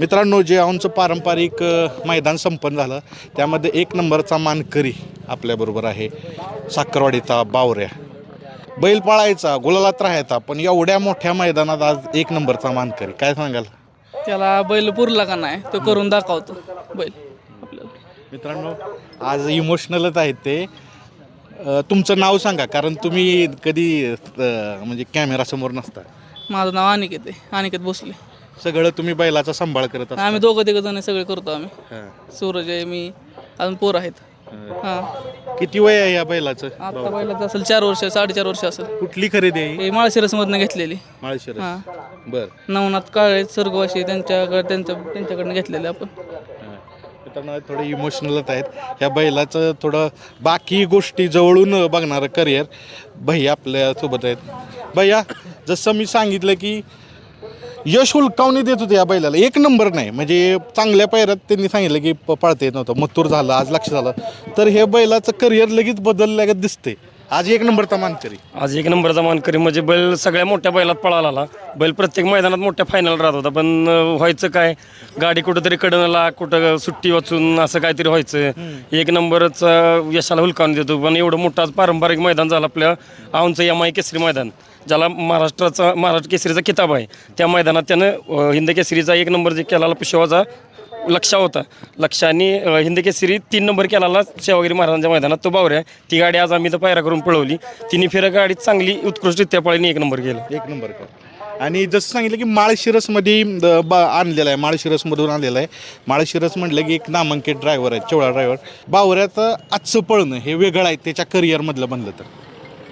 मित्रांनो जे आमचं पारंपरिक मैदान संपन्न झालं त्यामध्ये एक नंबरचा मानकरी आपल्याबरोबर आहे. साखरवाडीचा बावऱ्या. बैल पाळायचा गुलालात राहायचा पण एवढ्या मोठ्या मैदानात आज एक नंबरचा मानकरी. काय सांगाल? त्याला बैल पुरला का नाही तो करून दाखवतो बैल. मित्रांनो आज इमोशनलच आहेत ते. अ, तुमचं नाव सांगा कारण तुम्ही कधी अ, म्हणजे कॅमेरासमोर नसता. माझं नाव अनिकेत आहे. अनिकेत भोसले. सगळं तुम्ही बैलाचा सांभाळ करत असता. आम्ही दोघं तिघं जण सगळे करतो आम्ही. हां. सूरज आहे मी अजून पोर आहेत. हां. किती वय आहे या बैलाचं? आता बैलाचं असेल चार वर्ष साडेचार वर्ष असेल. कुठली खरेदी आहे? ही? हे माळशिरसमधनं घेतलेली. माळशिरस. बर. नवनाथ काळे सर्गवाशी त्यांच्याकडे त्यांच्या त्यांच्याकडनं घेतलेले आपण. थोडे इमोशनलच आहेत. या बैलाचं थोडं बाकी गोष्टी जवळून बघणारं करिअर भैया आपल्यासोबत आहेत. भैया जसं मी सांगितलं की यश हुलकावणी देत होते या बैलाला. एक नंबर नाही. म्हणजे चांगल्या पायऱ्यात त्यांनी सांगितलं की प- पळता येत नव्हतं. मथुर झालं आज लक्ष झालं. तर हे बैलाचं करिअर लगेच बदलल्यागत दिसते आज एक नंबरचा मानकरी. आज एक नंबरचा मानकरी. म्हणजे बैल सगळ्या मोठ्या बैलात पळाला आला. बैल प्रत्येक मैदानात मोठ्या फायनल राहत होता. पण व्हायचं काय? गाडी कुठंतरी कडनला कुठं सुट्टी वाचून असं काहीतरी व्हायचं. एक नंबरच यशाला हुलकावून देतो. पण एवढं मोठं पारंपरिक मैदान झालं आपल्या औंचं एम आय केसरी मैदान. ज्याला महाराष्ट्राचा महाराष्ट्र केसरीचा किताब आहे. त्या मैदानात त्यानं हिंद केसरीचा एक नंबर जे केलेला पुष्यवाचा लक्षा होता. लक्षाने हिंद केसरी तीन नंबर केला सेवागिरी महाराजांच्या मैदानात. तो बावऱ्या. ती गाडी आज आम्ही तर पायरा करून पळवली. तिने फेऱ्या गाडी चांगली उत्कृष्टरित्या पळीने एक नंबर केला. एक नंबर आणि जसं सांगितलं की माळशिरसमध्ये ब बा आणलेला आहे. माळशिरसमधून आणलेला आहे. माळशिरस म्हटलं की एक नामांकित ड्रायव्हर आहे चेवळा ड्रायव्हर बावऱ्यात आजचं पळणं हे वेगळं आहे. त्याच्या करिअरमधलं म्हणलं तर.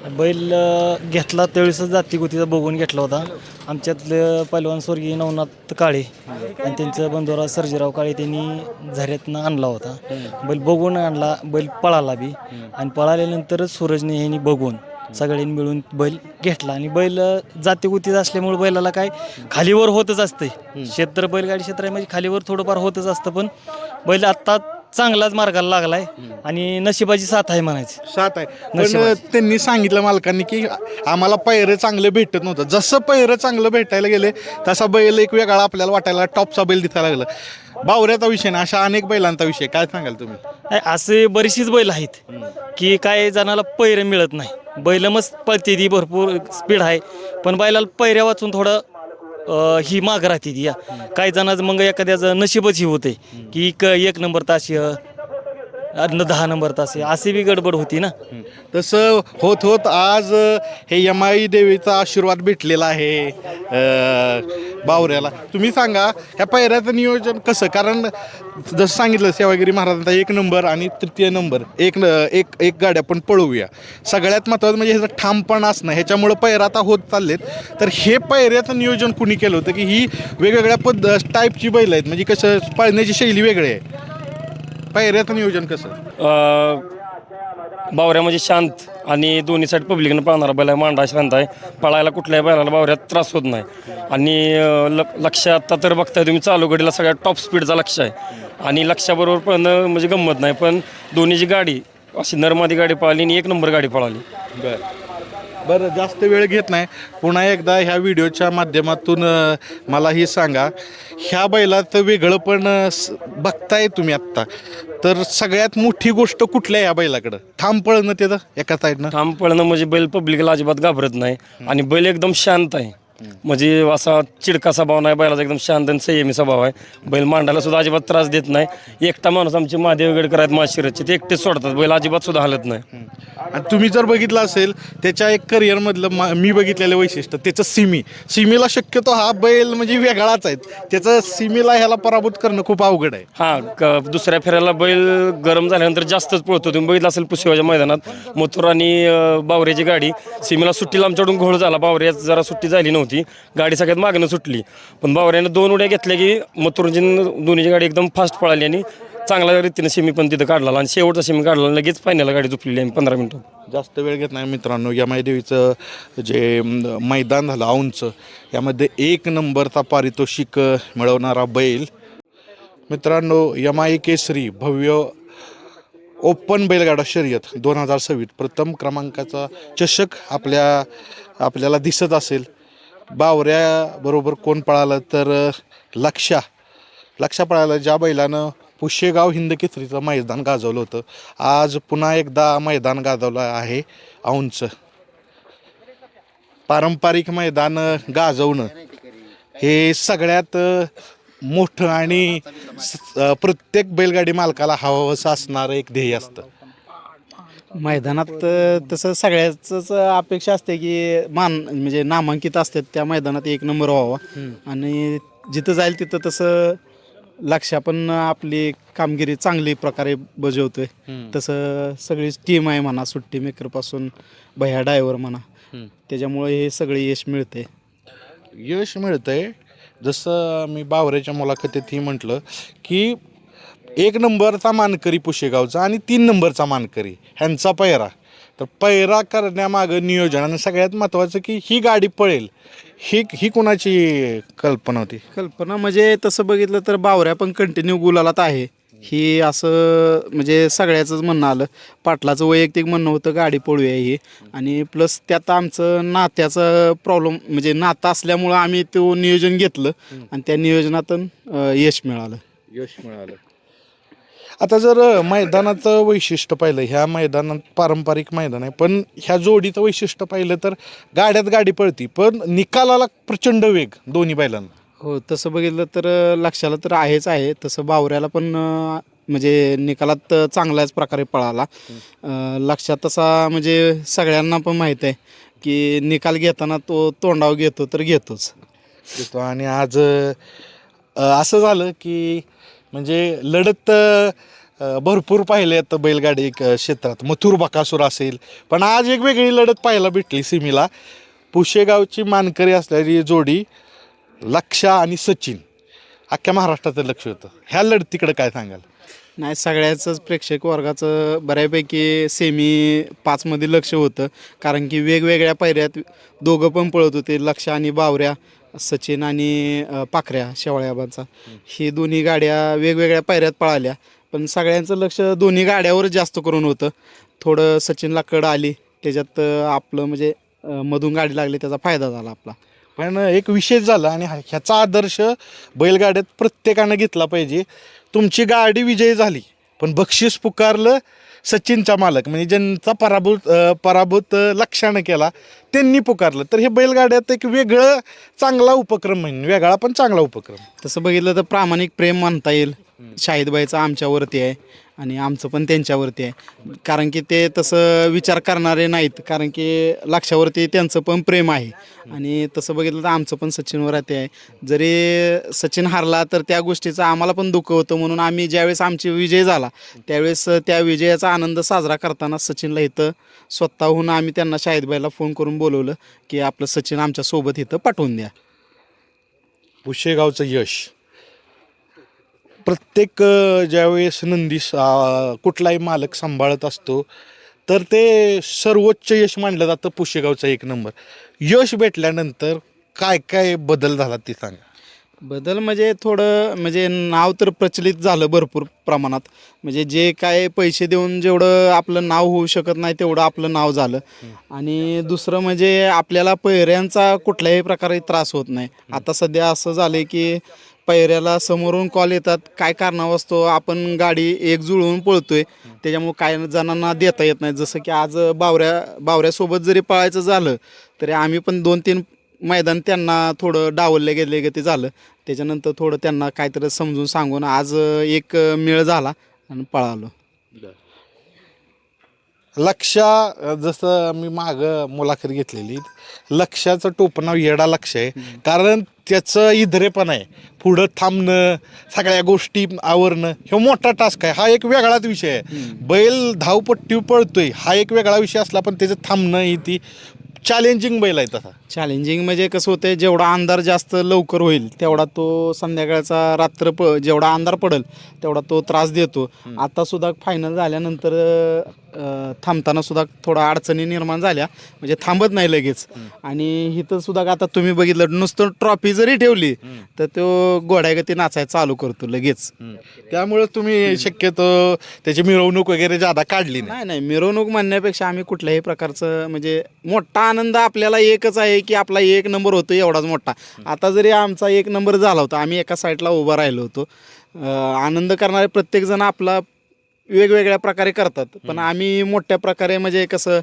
बैल अ, घेतला त्यावेळेसच जाती गुतीचा बघून घेतला होता. आमच्यातलं पैलवान स्वर्गीय नवनाथ काळे आणि त्यांचं बंधुराव सर्जीराव काळे त्यांनी झऱ्यातनं आणला होता. बैल बघून आणला बैल पळाला बी. आणि पळाल्यानंतरच सूरजने ह्यांनी बघून सगळ्यांनी मिळून बैल घेतला. आणि बैल अ, जाती गुतीचा असल्यामुळे बैलाला काय खालीवर होतच असते क्षेत्र बैलगाडी क्षेत्र आहे म्हणजे खालीवर थोडंफार होतच असतं. पण बैल आत्ता चांगलाच मार्गाला लागलाय आणि नशिबाची साथ आहे म्हणायची. सात आहे. पण नशिबाचं. त्यांनी सांगितलं मालकांनी की आम्हाला पैरं चांगलं भेटत नव्हतं. जसं पैरं चांगलं भेटायला गेले तसा बैल एक वेगळा आपल्याला वाटायला टॉपचा बैल दिसायला लागला. बावऱ्याचा विषय ना अशा अनेक बैलांचा विषय. काय सांगाल तुम्ही? नाही, असे बरीचशीच बैल आहेत की काय जणाला पैरे मिळत नाही. बैल मस्त पळते ती भरपूर स्पीड आहे. पण बैलाला पैऱ्या वाचून थोडं ही माग राहते ती या. काही जणांचं मग एखाद्याचं नशीबच ही होते की क एक नंबर ताशी अन्न दहा नंबर तास य, अशी बी गडबड होती ना. तसं होत होत आज हे यमाई देवीचा आशीर्वाद भेटलेला आहे अ, बावऱ्याला. तुम्ही सांगा ह्या पायऱ्याचं नियोजन कसं? कारण जसं सांगितलं सेवागिरी महाराजांचा एक नंबर आणि तृतीय नंबर. एक न एक एक गाड्या पण पळवूया. सगळ्यात महत्त्वाचं म्हणजे ह्याचं ठामपण असणं ह्याच्यामुळं पैरा आता होत चाललेत. तर हे पैऱ्याचं नियोजन कुणी केलं होतं की ही वेगवेगळ्या पद्ध टाईपची बैल आहेत. म्हणजे कसं पळण्याची शैली वेगळी आहे. पैऱ्याचं नियोजन कसं? अं, बावऱ्यामध्ये शांत आणि दोन्ही साईड पब्लिकनं पाहणारा बैल आहे मांडा शांत आहे. पळायला कुठल्याही बैलाला बावऱ्यात त्रास होत नाही. आणि अं, ल लक्ष आत्ता तर बघताय तुम्ही चालू घडीला सगळ्यात टॉप स्पीडचा लक्ष आहे. आणि लक्षाबरोबर पळणं म्हणजे गंमत नाही पण दोन्हीची गाडी अशी नरमादी गाडी पळाली आणि एक नंबर गाडी पळाली. बरं. बरं जास्त वेळ घेत नाही. पुन्हा एकदा ह्या व्हिडिओच्या माध्यमातून मला ही सांगा. ह्या बैलाचं वेगळं पण बघताय तुम्ही आत्ता. तर सगळ्यात मोठी गोष्ट कुठल्या या बैलाकडं? ठाम पळणं त्याचं एका साईडनं ठाम पळणं म्हणजे बैल पब्लिकला अजिबात घाबरत नाही. आणि बैल एकदम शांत आहे. म्हणजे असा चिडका स्वभाव नाही बैलाचा एकदम शांत आणि संयमी स्वभाव आहे. बैल मांडायला सुद्धा अजिबात त्रास देत नाही. एकटा माणूस आमचे महादेव वेगळे आहेत माशिरचे ते एकटेच सोडतात. बैल अजिबात सुद्धा हलत नाही. आणि तुम्ही जर बघितलं असेल त्याच्या एक करिअरमधलं मा मी बघितलेलं वैशिष्ट्य त्याचं सिमी. सिमीला शक्यतो हा बैल म्हणजे वेगळाच आहे. त्याचं सिमीला ह्याला पराभूत करणं खूप अवघड आहे. हां क दुसऱ्या फेऱ्याला बैल गरम झाल्यानंतर जास्तच पळतो. तुम्ही बघितलं असेल पुसेवाच्या मैदानात मथुर आणि अं, बावऱ्याची गाडी. सीमेला सुट्टीला आमच्याकडून घोळ झाला. बावऱ्यात जरा सुट्टी झाली नव्हती. गाडी सगळ्यात मागणं सुटली. पण बावऱ्यानं दोन उड्या घेतल्या की मथुरची दोन्हीची गाडी एकदम फास्ट पळाली आणि चांगल्या रीतीनं सेमी पण तिथं काढला आणि शेवटचा सेमी काढला लगेच फायनल गाडी झुपलेली आहे पंधरा मिनिटं. जास्त वेळ घेत नाही मित्रांनो. या देवीचं जे मैदान झालं औंचं यामध्ये एक नंबरचा पारितोषिक मिळवणारा बैल. मित्रांनो यमाई केसरी भव्य ओपन बैलगाडा शर्यत दोन हजार सव्वीस. प्रथम क्रमांकाचा चषक आपल्या आपल्याला दिसत असेल. बावऱ्याबरोबर कोण पळालं तर लक्षा. लक्षा लक्ष ज्या बैलानं पुशेगाव हिंद केसरीचं मैदान गाजवलं होतं. आज पुन्हा एकदा मैदान गाजवलं आहे औंच. पारंपरिक मैदान गाजवणं. हे सगळ्यात मोठं आणि प्रत्येक बैलगाडी मालकाला हवंसं असणारं एक ध्येय असतं. मैदानात अ, तसं सगळ्याच अपेक्षा असते की मान म्हणजे नामांकित असतात त्या मैदानात एक नंबर व्हावा. आणि जिथं जाईल तिथं तसं लक्ष पण आपली कामगिरी चांगली प्रकारे बजावतोय. तसं सगळी टीम आहे म्हणा सुट्टी मेकरपासून भैया ड्रायव्हर म्हणा. त्याच्यामुळे हे सगळे यश मिळते यश मिळतंय. जसं मी बावऱ्याच्या मुलाखतीतही म्हटलं की एक नंबरचा मानकरी पुशेगावचा आणि तीन नंबरचा मानकरी. ह्यांचा पैरा. तर पैरा करण्यामागं नियोजन आणि सगळ्यात महत्त्वाचं की ही गाडी पळेल. ही ही कोणाची कल्पना होती? कल्पना म्हणजे तसं बघितलं तर बावऱ्या पण कंटिन्यू गुलालात आहे. ही असं म्हणजे सगळ्याचंच म्हणणं आलं. पाटलाचं वैयक्तिक म्हणणं होतं गाडी पळूया ही. आणि प्लस त्यात आमचं नात्याचं प्रॉब्लेम म्हणजे नातं असल्यामुळं आम्ही तो नियोजन घेतलं. आणि त्या नियोजनातून अं, यश मिळालं. यश मिळालं. आता जर मैदानाचं वैशिष्ट्य पाहिलं ह्या मैदानात पारंपरिक मैदान आहे पण ह्या जोडीचं वैशिष्ट्य पाहिलं तर गाड्यात गाडी पळती पण निकालाला प्रचंड वेग दोन्ही बैलांना. हो तसं बघितलं तर लक्षाला तर आहेच आहे तसं बावऱ्याला पण म्हणजे निकालात चांगल्याच प्रकारे पळाला. लक्षात तसा म्हणजे सगळ्यांना पण माहीत आहे की निकाल घेताना तो तोंडावर घेतो तर घेतोच. देतो आणि आज असं झालं की म्हणजे लढत भरपूर पाहिले आहेत बैलगाडी क- क्षेत्रात. मथुर बकासूर असेल. पण आज एक वेगळी लढत पाहायला भेटली सिमीला. पुशेगावची मानकरी असलेली जोडी लक्षा आणि सचिन. अख्ख्या महाराष्ट्राचं लक्ष होतं. ह्या लढतीकडे काय सांगाल? नाही सगळ्याचंच प्रेक्षक वर्गाचं बऱ्यापैकी सेमी पाचमध्ये लक्ष होतं. कारण की वेगवेगळ्या पायऱ्यात दोघं पण पळत होते लक्ष आणि बावऱ्या. सचिन आणि अ, पाखऱ्या शेवाळ्याबांचा. ही दोन्ही गाड्या वेगवेगळ्या पायऱ्यात पळाल्या. पण सगळ्यांचं लक्ष दोन्ही गाड्यावर जास्त करून होतं. थोडं सचिनला कड आली. त्याच्यात अ, आपलं म्हणजे अ, मधून गाडी लागली त्याचा फायदा झाला आपला. पण एक विशेष झाला आणि हा- ह्याचा आदर्श बैलगाड्यात प्रत्येकानं घेतला पाहिजे. तुमची गाडी विजयी झाली पण बक्षीस पुकारलं सचिनचा मालक म्हणजे ज्यांचा पराभूत पराभूत लक्षानं केला त्यांनी पुकारलं. तर हे बैलगाड्यात एक वेगळं चांगला उपक्रम म्हणून वेगळा पण चांगला उपक्रम. तसं बघितलं तर प्रामाणिक प्रेम म्हणता येईल. शाहिदबाईचं आमच्यावरती आहे. आणि आमचं पण त्यांच्यावरती आहे. कारण की ते तसं विचार करणारे नाहीत. कारण की लक्षावरती त्यांचं पण प्रेम आहे. आणि तसं बघितलं तर आमचं पण सचिनवरती आहे. जरी सचिन हारला तर त्या गोष्टीचं आम्हाला पण दुःख होतं म्हणून आम्ही ज्यावेळेस आमची विजय झाला त्यावेळेस त्या विजयाचा आनंद साजरा करताना सचिनला इथं स्वतःहून आम्ही त्यांना शाहिदबाईला फोन करून बोलवलं की आपलं सचिन आमच्यासोबत इथं पाठवून द्या. पुशेगावचं यश. प्रत्येक ज्यावेळेस नंदी कुठलाही मालक सांभाळत असतो तर ते सर्वोच्च यश मानलं जातं पुशेगावचा एक नंबर. यश भेटल्यानंतर काय काय बदल झाला ते सांगा. बदल म्हणजे थोडं म्हणजे नाव तर प्रचलित झालं भरपूर प्रमाणात. म्हणजे जे काय पैसे देऊन जेवढं आपलं नाव होऊ शकत नाही तेवढं आपलं नाव झालं. आणि दुसरं म्हणजे आपल्याला पैऱ्यांचा कुठल्याही प्रकारे त्रास होत नाही. आता सध्या असं झालं की पैऱ्याला समोरून कॉल येतात. काय कारणावस्तो आपण गाडी एक जुळवून पळतोय. त्याच्यामुळे काही जणांना देता येत नाही. जसं की आज बावऱ्या बावऱ्यासोबत जरी पळायचं झालं तरी आम्ही पण दोन तीन मैदान त्यांना थोडं डावलले गेले गे ते झालं. त्याच्यानंतर थोडं त्यांना काहीतरी समजून सांगून आज एक मेळ झाला आणि पळालो. लक्षा जसं मी माग मुलाखत घेतलेली लक्षाचं टोपनाव येडा लक्ष आहे. कारण त्याचं इधरे पण आहे. पुढं थांबणं सगळ्या गोष्टी आवरणं हे मोठा टास्क आहे. हा एक वेगळाच विषय आहे. बैल धावपट्टी पळतोय हा एक वेगळा विषय असला पण त्याचं थांबणं ही ती चॅलेंजिंग बैल आहे तसा. चॅलेंजिंग म्हणजे कसं होतं जेवढा अंधार जास्त लवकर होईल तेवढा तो संध्याकाळचा रात्र प जेवढा अंधार पडेल तेवढा तो त्रास देतो. आता सुद्धा फायनल झाल्यानंतर थांबताना सुद्धा थोडा अडचणी निर्माण झाल्या. म्हणजे थांबत नाही लगेच. आणि इथं सुद्धा आता तुम्ही बघितलं नुसतं ट्रॉफी जरी ठेवली तर तो घोड्यागती नाचायला चालू करतो लगेच. त्यामुळे तुम्ही शक्यतो त्याची मिरवणूक वगैरे जादा काढली नाही. नाही मिरवणूक म्हणण्यापेक्षा आम्ही कुठल्याही प्रकारचं म्हणजे मोठा आनंद आपल्याला एकच आहे की आपला एक नंबर होतो एवढाच मोठा. आता जरी आमचा एक नंबर झाला होता आम्ही एका साईडला उभा राहिलो होतो. आनंद करणारे प्रत्येकजण आपला वेगवेगळ्या प्रकारे करतात. पण आम्ही मोठ्या प्रकारे म्हणजे कसं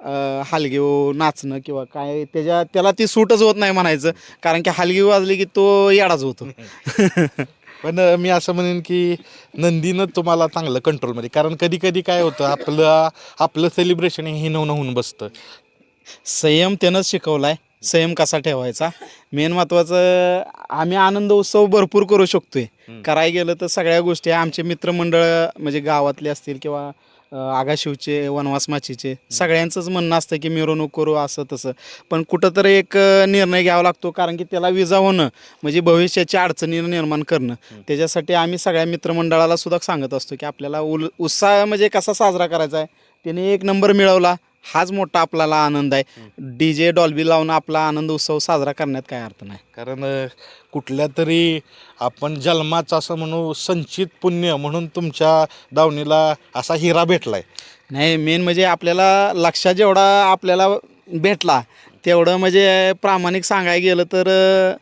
अं, हलगीव नाचणं किंवा काय त्याच्या त्याला ती सूटच होत नाही म्हणायचं. कारण की हलगी वाजली की तो येडाच होतो. पण अं, मी असं म्हणेन की नंदीनं तुम्हाला चांगलं कंट्रोलमध्ये कारण कधी कधी काय होतं आपलं आपलं सेलिब्रेशन हे हिनवणं होऊन बसतं. संयम त्यानंच शिकवलाय. संयम कसा ठेवायचा? मेन महत्वाचं आम्ही आनंद उत्सव भरपूर करू शकतोय. करायला गेलं तर सगळ्या गोष्टी आमचे मित्रमंडळ म्हणजे गावातले असतील किंवा आगाशिवचे वनवास माचीचे सगळ्यांचंच म्हणणं असतं की मिरवणूक करू असं तसं. पण कुठंतरी एक निर्णय घ्यावा लागतो कारण की त्याला विजा होणं म्हणजे भविष्याची अडचणी निर्माण करणं. त्याच्यासाठी आम्ही सगळ्या मित्रमंडळाला सुद्धा सांगत असतो की आपल्याला उल उत्साह म्हणजे कसा साजरा करायचा आहे? त्याने एक नंबर मिळवला हाच मोठा आपल्याला आनंद आहे. डी जे डॉल्बी लावून आपला आनंद उत्सव साजरा करण्यात काय अर्थ नाही. कारण अं, कुठल्या तरी आपण जन्माचं असं म्हणू संचित पुण्य म्हणून तुमच्या दावणीला असा हिरा भेटलाय. नाही मेन म्हणजे आपल्याला लक्षात जेवढा आपल्याला भेटला तेवढं म्हणजे प्रामाणिक सांगायला गेलं तर अं,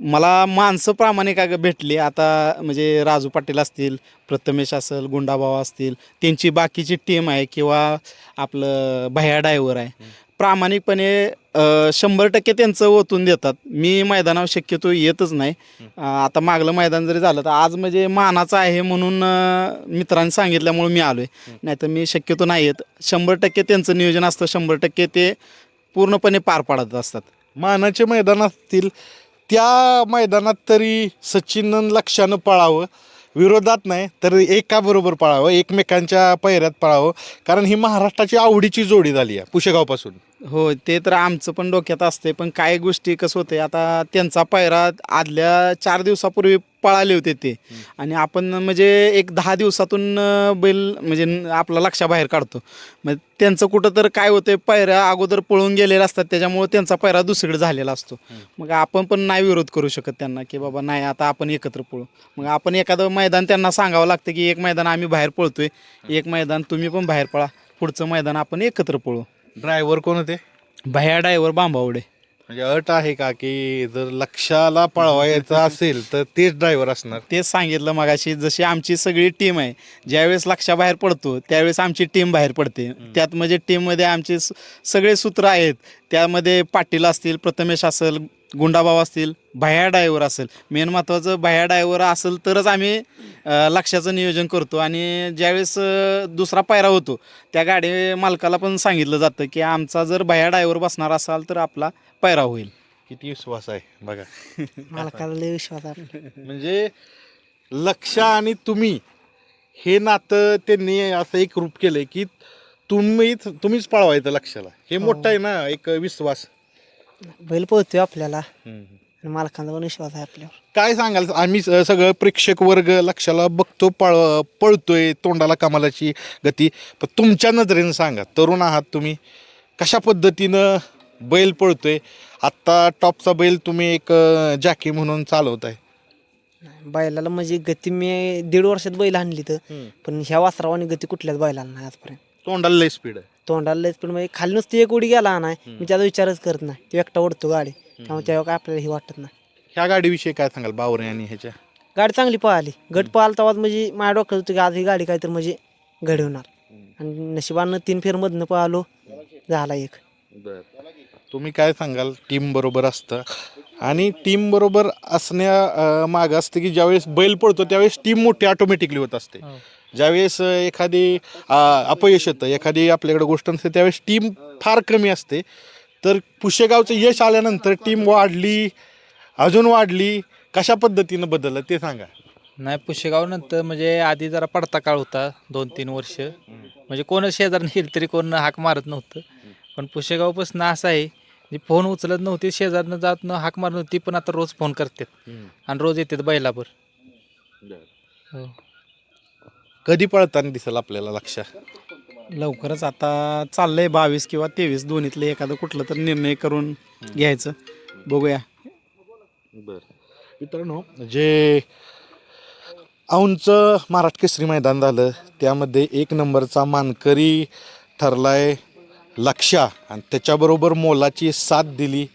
मला माणसं प्रामाणिक अगं भेटली. आता म्हणजे राजू पाटील असतील प्रथमेश असेल गुंडाभाऊ असतील त्यांची बाकीची टीम आहे किंवा आपलं भैया डायव्हर आहे. प्रामाणिकपणे शंभर टक्के त्यांचं ओतून देतात. मी मैदानावर शक्यतो येतच नाही. आता मागलं मैदान जरी झालं तर आज म्हणजे मानाचं आहे म्हणून मित्रांनी सांगितल्यामुळे मी आलो आहे नाहीतर मी शक्यतो नाही येत. शंभर टक्के त्यांचं नियोजन असतं शंभर टक्के ते पूर्णपणे पार पाडत असतात. मानाचे मैदान असतील त्या मैदानात तरी सचिननं लक्षानं पळावं विरोधात नाही तर एकाबरोबर पळावं एकमेकांच्या पैऱ्यात पळावं. कारण ही महाराष्ट्राची आवडीची जोडी झाली आहे पुशेगावपासून. हो ते तर आमचं पण डोक्यात असते पण काही गोष्टी कसं होते आता त्यांचा पायरा आदल्या चार दिवसापूर्वी पळाले होते ते. आणि आपण म्हणजे एक दहा दिवसातून बैल म्हणजे आपला लक्षाबाहेर काढतो. मग त्यांचं कुठं तर काय होतं पायऱ्या अगोदर पळून गेलेल्या असतात त्याच्यामुळे त्यांचा पायरा दुसरीकडे झालेला असतो. मग आपण पण नाही विरोध करू शकत त्यांना की बाबा नाही आता आपण एकत्र पळू. मग आपण एखादं मैदान त्यांना सांगावं लागतं की एक मैदान आम्ही बाहेर पळतोय एक मैदान तुम्ही पण बाहेर पळा पुढचं मैदान आपण एकत्र पळू. ड्रायव्हर कोण होते? भया डायव्हर बांबावडे. म्हणजे अट आहे का की जर लक्षाला पळवायचं असेल तर तेच ड्रायव्हर असणार? तेच सांगितलं मगाशी जशी आमची सगळी टीम आहे ज्यावेळेस लक्षाबाहेर पडतो त्यावेळेस आमची टीम बाहेर पडते. त्यात म्हणजे टीममध्ये आमचे स- सगळे सूत्र आहेत. त्यामध्ये पाटील असतील प्रथमेश असेल गुंडाभाऊ असतील भया डायव्हर असेल. मेन महत्त्वाचं भया डायव्हर असेल तरच आम्ही लक्षाचं नियोजन करतो. आणि ज्यावेळेस दुसरा पायरा होतो त्या गाडी मालकाला पण सांगितलं जातं की आमचा जर भया डायव्हर बसणार असाल तर आपला पायरा होईल. किती विश्वास आहे बघा. मालकाला लय विश्वास आहे म्हणजे लक्ष आणि तुम्ही हे नातं त्यांनी असं एक रूप केलंय की तुम्हीच तुम्हीच पळवायचं लक्षाला. हे. मोठं आहे ना एक विश्वास. बैल पोहतोय आपल्याला. आणि मालकांचा पण विश्वास आहे आपल्यावर. काय सांगाल? आम्ही स- सगळं प्रेक्षक वर्ग लक्षाला बघतो पळ पळतोय तोंडाला कमालाची गती. पण तुमच्या नजरेनं सांगा तरुण आहात तुम्ही कशा पद्धतीनं बैल पळतोय? आत्ता टॉपचा बैल तुम्ही एक अं, जॅकी म्हणून चालवताय. बैलाला म्हणजे गती मी दीड वर्षात बैल आणली तर पण ह्या वासरावानी गती कुठल्याच बैलाला नाही आजपर्यंत. तोंडाला लय स्पीड आहे. तोंडाला लयच पण म्हणजे खाली नुसती एक उडी गेला नाही. मी त्याचा विचारच करत नाही. तो एकटा ओढतो गाडी. त्यामुळे काय आपल्याला हे वाटत नाही. ह्या गाडीविषयी काय सांगाल बावरे आणि ह्याच्या? गाडी चांगली पळाली. गट पळाला तेव्हाच म्हणजे माझ्या डोक्यात होतं की आज ही गाडी काहीतरी म्हणजे घडवणार आणि नशिबानं तीन फेरमधनं पळालो. झाला एक. तुम्ही काय सांगाल टीम बरोबर असतं. आणि टीम बरोबर असण्या अं, मागं असतं की ज्यावेळेस बैल पडतो त्यावेळेस टीम मोठी ऑटोमॅटिकली होत असते. ज्यावेळेस एखादी अपयश येतं एखादी आपल्याकडे गोष्ट नसते त्यावेळेस टीम फार कमी असते. तर पुशेगावचं यश आल्यानंतर टीम वाढली अजून वाढली कशा पद्धतीनं बदललं ते सांगा. नाही पुशेगाव नंतर म्हणजे आधी जरा पडता काळ होता दोन तीन वर्ष. म्हणजे कोण शेजारने गेली तरी कोण हाक मारत नव्हतं. पण पुशेगावपासून असं आहे जी फोन उचलत नव्हती शेजारनं जात न हाक मारत नव्हती पण आता रोज फोन करतात. आणि रोज येतात बैलावर. हो. कधी पळताना दिसेल आपल्याला लक्ष? लवकरच आता चाललंय बावीस किंवा तेवीस दोन्हीतलं एखादं कुठलं तर निर्णय करून घ्यायचं. बघूया. बर. मित्रांनो जे औंचं महाराष्ट्र केसरी मैदान झालं त्यामध्ये एक नंबरचा मानकरी ठरलाय लक्षा. आणि त्याच्याबरोबर मोलाची साथ दिली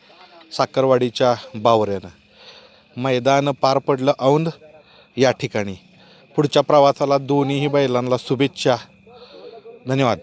साखरवाडीच्या बावऱ्यानं. मैदान पार पडलं औंध या ठिकाणी. पुढच्या प्रवासाला दोन्हीही बैलांना शुभेच्छा. धन्यवाद.